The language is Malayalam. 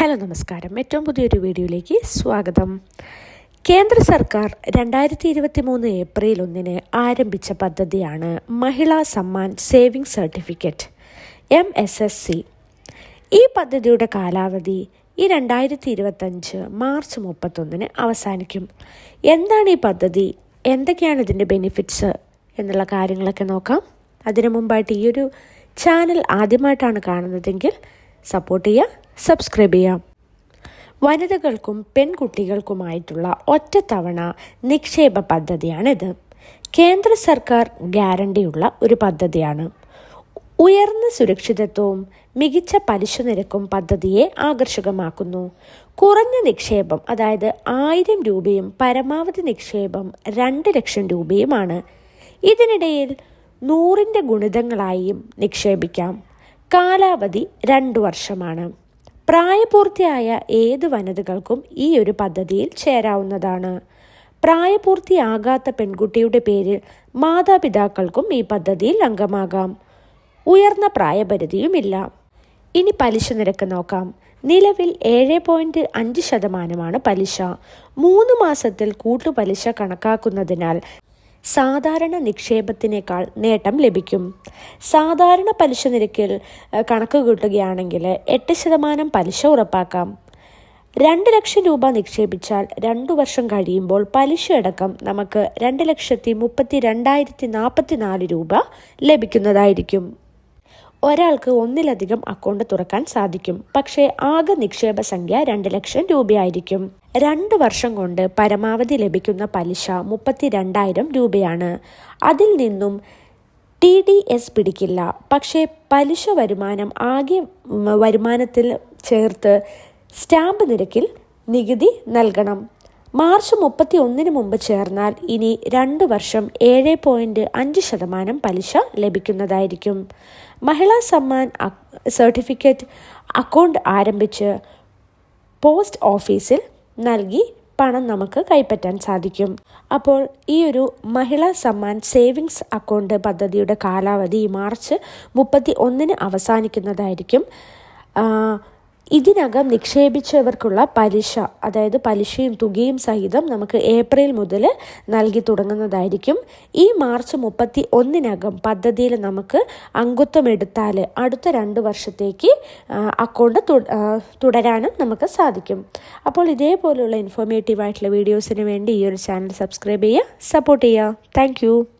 ഹലോ നമസ്കാരം. ഏറ്റവും പുതിയൊരു വീഡിയോയിലേക്ക് സ്വാഗതം. കേന്ദ്ര സർക്കാർ രണ്ടായിരത്തി ഇരുപത്തി മൂന്ന് ഏപ്രിൽ ഒന്നിന് ആരംഭിച്ച പദ്ധതിയാണ് Mahila Samman saving certificate M S S C. ഈ പദ്ധതിയുടെ കാലാവധി ഈ രണ്ടായിരത്തി ഇരുപത്തഞ്ച് മാർച്ച് മുപ്പത്തൊന്നിന് അവസാനിക്കും. എന്താണ് ഈ പദ്ധതി? എന്തൊക്കെയാണ് ഇതിന്റെ ബെനിഫിറ്റ്സ് എന്നുള്ള കാര്യങ്ങളൊക്കെ നോക്കാം. അതിനു മുമ്പായിട്ട് ഈ ഒരു ചാനൽ ആദ്യമായിട്ടാണ് കാണുന്നതെങ്കിൽ സപ്പോർട്ട് ചെയ്യുക സബ്സ്ക്രൈബ് ചെയ്യാം വനിതകൾക്കും പെൺകുട്ടികൾക്കുമായിട്ടുള്ള ഒറ്റത്തവണ നിക്ഷേപ പദ്ധതിയാണിത്. കേന്ദ്ര സർക്കാർ ഗ്യാരണ്ടിയുള്ള ഒരു പദ്ധതിയാണ്. ഉയർന്ന സുരക്ഷിതത്വവും മികച്ച പലിശ നിരക്കും പദ്ധതിയെ ആകർഷകമാക്കുന്നു. കുറഞ്ഞ നിക്ഷേപം അതായത് ആയിരം രൂപയും പരമാവധി നിക്ഷേപം രണ്ട് ലക്ഷം രൂപയുമാണ്. ഇതിനിടയിൽ നൂറിന്റെ ഗുണിതങ്ങളായും നിക്ഷേപിക്കാം. കാലാവധി രണ്ടു വർഷമാണ്. പ്രായപൂർത്തിയായ ഏത് വനിതകൾക്കും ഈ ഒരു പദ്ധതിയിൽ ചേരാവുന്നതാണ്. പ്രായപൂർത്തിയാകാത്ത പെൺകുട്ടിയുടെ പേരിൽ മാതാപിതാക്കൾക്കും ഈ പദ്ധതിയിൽ അംഗമാകാം. ഉയർന്ന പ്രായപരിധിയുമില്ല. ഇനി പലിശ നിരക്ക് നോക്കാം. നിലവിൽ ഏഴ് പോയിന്റ് അഞ്ച് ശതമാനമാണ് പലിശ. മൂന്ന് മാസത്തിൽ കൂട്ടുപലിശ കണക്കാക്കുന്നതിനാൽ സാധാരണ നിക്ഷേപത്തിനേക്കാൾ നേട്ടം ലഭിക്കും. സാധാരണ പലിശ നിരക്കിൽ കണക്ക് കൂട്ടുകയാണെങ്കിൽ എട്ട് ശതമാനം പലിശ ഉറപ്പാക്കാം. രണ്ട് ലക്ഷം രൂപ നിക്ഷേപിച്ചാൽ രണ്ടു വർഷം കഴിയുമ്പോൾ പലിശയടക്കം നമുക്ക് രണ്ട് ലക്ഷത്തി മുപ്പത്തി രണ്ടായിരത്തി നാൽപ്പത്തി നാല് രൂപ ലഭിക്കുന്നതായിരിക്കും. ഒരാൾക്ക് ഒന്നിലധികം അക്കൗണ്ട് തുറക്കാൻ സാധിക്കും. പക്ഷേ ആകെ നിക്ഷേപ സംഖ്യ രണ്ട് ലക്ഷം രൂപയായിരിക്കും. രണ്ട് വർഷം കൊണ്ട് പരമാവധി ലഭിക്കുന്ന പലിശ മുപ്പത്തി രണ്ടായിരം രൂപയാണ്. അതിൽ നിന്നും ടി ഡി എസ് പിടിക്കില്ല. പക്ഷേ പലിശ വരുമാനം ആകെ വരുമാനത്തിൽ ചേർത്ത് സ്റ്റാമ്പ് നിരക്കിൽ നികുതി നൽകണം. മാർച്ച് മുപ്പത്തി ഒന്നിന് മുമ്പ് ചേർന്നാൽ ഇനി രണ്ട് വർഷം ഏഴ് പോയിന്റ് അഞ്ച് ശതമാനം പലിശ ലഭിക്കുന്നതായിരിക്കും. മഹിളാ സമ്മാൻ സർട്ടിഫിക്കറ്റ് അക്കൗണ്ട് ആരംഭിച്ച് പോസ്റ്റ് ഓഫീസിൽ നൽകി പണം നമുക്ക് കൈപ്പറ്റാൻ സാധിക്കും. അപ്പോൾ ഈ ഒരു മഹിളാ സമ്മാൻ സേവിങ്സ് അക്കൗണ്ട് പദ്ധതിയുടെ കാലാവധി മാർച്ച് മുപ്പത്തി ഒന്നിന് അവസാനിക്കുന്നതായിരിക്കും ഇതിനകം നിക്ഷേപിച്ചവർക്കുള്ള പലിശ അതായത് പലിശയും തുകയും സഹിതം നമുക്ക് ഏപ്രിൽ മുതൽ നൽകി തുടങ്ങുന്നതായിരിക്കും. ഈ മാർച്ച് മുപ്പത്തി ഒന്നിനകം പദ്ധതിയിൽ നമുക്ക് അംഗത്വം എടുത്താൽ അടുത്ത രണ്ട് വർഷത്തേക്ക് അക്കൗണ്ട് തുടരാനും നമുക്ക് സാധിക്കും. അപ്പോൾ ഇതേപോലുള്ള ഇൻഫോർമേറ്റീവ് ആയിട്ടുള്ള വീഡിയോസിന് വേണ്ടി ഈ ഒരു ചാനൽ സബ്സ്ക്രൈബ് ചെയ്യുക സപ്പോർട്ട് ചെയ്യുക. താങ്ക്